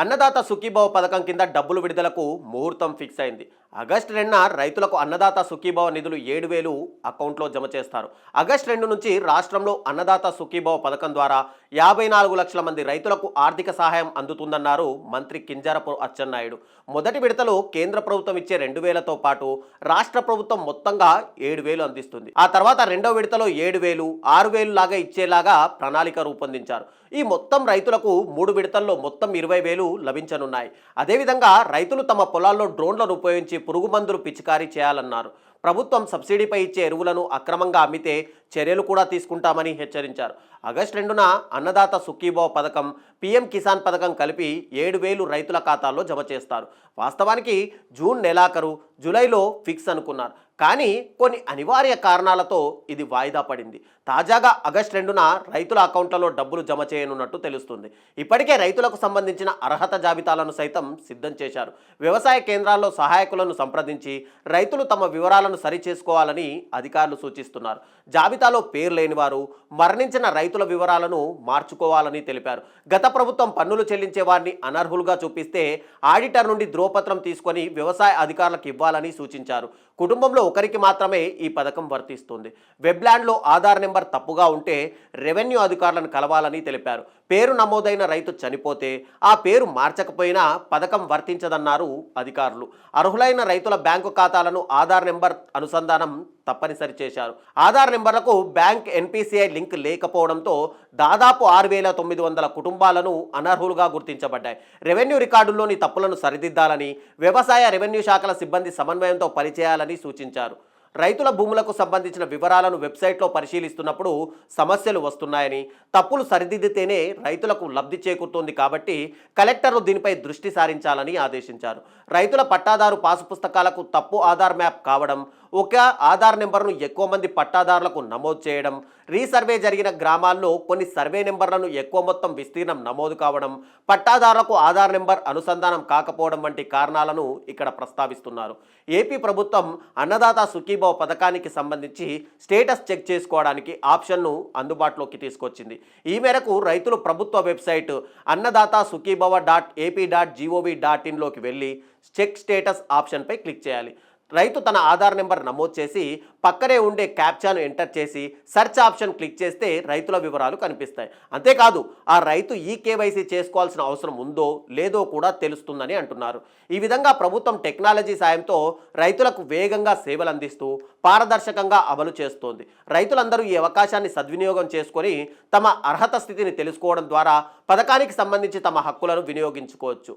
అన్నదాత సుఖీభావ పథకం కింద డబ్బులు విడుదలకు ముహూర్తం ఫిక్స్ అయింది. ఆగస్టు రెండున రైతులకు అన్నదాత సుఖీభావ నిధులు ఏడు వేలు అకౌంట్లో జమ చేస్తారు. ఆగస్టు రెండు నుంచి రాష్ట్రంలో అన్నదాత సుఖీభావ పథకం ద్వారా యాభై నాలుగు లక్షల మంది రైతులకు ఆర్థిక సహాయం అందుతుందన్నారు మంత్రి కింజారపు అచ్చెన్నాయుడు. మొదటి విడతలో కేంద్ర ప్రభుత్వం ఇచ్చే రెండు వేలతో పాటు రాష్ట్ర ప్రభుత్వం మొత్తంగా ఏడు వేలు అందిస్తుంది. ఆ తర్వాత రెండో విడతలో ఏడు వేలు ఆరు వేలు లాగా ఇచ్చేలాగా ప్రణాళిక రూపొందించారు. ఈ మొత్తం రైతులకు మూడు విడతల్లో మొత్తం ఇరవై వేలు లభించనున్నాయి. అదేవిధంగా రైతులు తమ పొలాల్లో డ్రోన్లను ఉపయోగించి పురుగు మందులు పిచికారీ చేయాలన్నారు. ప్రభుత్వం సబ్సిడీపై ఇచ్చే ఎరువులను అక్రమంగా అమ్మితే చర్యలు కూడా తీసుకుంటామని హెచ్చరించారు. ఆగస్టు రెండున అన్నదాత సుఖీభావ పథకం పీఎం కిసాన్ పథకం కలిపి ఏడు వేలు రైతుల ఖాతాల్లో జమ చేస్తారు. వాస్తవానికి జూన్ నెలాఖరు జూలైలో ఫిక్స్ అనుకున్నారు. కానీ కొన్ని అనివార్య కారణాలతో ఇది వాయిదా పడింది. తాజాగా ఆగస్టు రెండున రైతుల అకౌంట్లలో డబ్బులు జమ చేయనున్నట్టు తెలుస్తుంది. ఇప్పటికే రైతులకు సంబంధించిన అర్హత జాబితాలను సైతం సిద్ధం చేశారు. వ్యవసాయ కేంద్రాల్లో సహాయకులను సంప్రదించి రైతులు తమ వివరాలను సరిచేసుకోవాలని అధికారులు సూచిస్తున్నారు. జాబితా జాబితాలో పేరు లేని వారు మరణించిన రైతుల వివరాలను మార్చుకోవాలని తెలిపారు. గత ప్రభుత్వం పన్నులు చెల్లించే వారిని అనర్హులుగా చూపిస్తే ఆడిటర్ నుండి ధ్రువపత్రం తీసుకొని వ్యవసాయ అధికారులకు ఇవ్వాలని సూచించారు. కుటుంబంలో ఒకరికి మాత్రమే ఈ పథకం వర్తిస్తుంది. వెబ్లాండ్లో ఆధార్ నెంబర్ తప్పుగా ఉంటే రెవెన్యూ అధికారులను కలవాలని తెలిపారు. పేరు నమోదైన రైతు చనిపోతే ఆ పేరు మార్చకపోయినా పథకం వర్తించదన్నారు అధికారులు. అర్హులైన రైతుల బ్యాంకు ఖాతాలను ఆధార్ నెంబర్ అనుసంధానం తప్పనిసరి చేశారు. ఆధార్ నెంబర్లకు బ్యాంక్ ఎన్పిసిఐ లింక్ లేకపోవడంతో దాదాపు ఆరు వేల తొమ్మిది వందల కుటుంబాలను అనర్హులుగా గుర్తించబడ్డాయి. రెవెన్యూ రికార్డుల్లోని తప్పులను సరిదిద్దాలని వ్యవసాయ రెవెన్యూ శాఖల సిబ్బంది సమన్వయంతో పనిచేయాలని సూచించారు. రైతుల భూములకు సంబంధించిన వివరాలను వెబ్సైట్లో పరిశీలిస్తున్నప్పుడు సమస్యలు వస్తున్నాయని తప్పులు సరిదిద్దితేనే రైతులకు లబ్ధి చేకూరుతోంది కాబట్టి కలెక్టర్లు దీనిపై దృష్టి సారించాలని ఆదేశించారు. రైతుల పట్టాదారు పాసు పుస్తకాలకు తప్పు ఆధార్ మ్యాప్ కావడం ఒక ఆధార్ నెంబర్ను ఎక్కువ మంది పట్టాదారులకు నమోదు చేయడం రీసర్వే జరిగిన గ్రామాల్లో కొన్ని సర్వే నెంబర్లను ఎక్కువ మొత్తం విస్తీర్ణం నమోదు కావడం పట్టాదారులకు ఆధార్ నెంబర్ అనుసంధానం కాకపోవడం వంటి కారణాలను ఇక్కడ ప్రస్తావిస్తున్నారు. ఏపీ ప్రభుత్వం అన్నదాత సుఖీభావ పథకానికి సంబంధించి స్టేటస్ చెక్ చేసుకోవడానికి ఆప్షన్ను అందుబాటులోకి తీసుకొచ్చింది. ఈ మేరకు రైతులు ప్రభుత్వ website Annadata Sukhibhava dot AP dot GOV dot ఇన్లోకి వెళ్ళి చెక్ స్టేటస్ ఆప్షన్పై క్లిక్ చేయాలి. రైతు తన ఆధార్ నెంబర్ నమోదు చేసి పక్కనే ఉండే క్యాప్చాను ఎంటర్ చేసి సెర్చ్ ఆప్షన్ క్లిక్ చేస్తే రైతుల వివరాలు కనిపిస్తాయి. అంతేకాదు ఆ రైతు ఈ కేవైసీ చేసుకోవాల్సిన అవసరం ఉందో లేదో కూడా తెలుస్తుందని అంటున్నారు. ఈ విధంగా ప్రభుత్వం టెక్నాలజీ సాయంతో రైతులకు వేగంగా సేవలు అందిస్తూ పారదర్శకంగా అమలు చేస్తోంది. రైతులందరూ ఈ అవకాశాన్ని సద్వినియోగం చేసుకొని తమ అర్హత స్థితిని తెలుసుకోవడం ద్వారా పథకానికి సంబంధించి తమ హక్కులను వినియోగించుకోవచ్చు.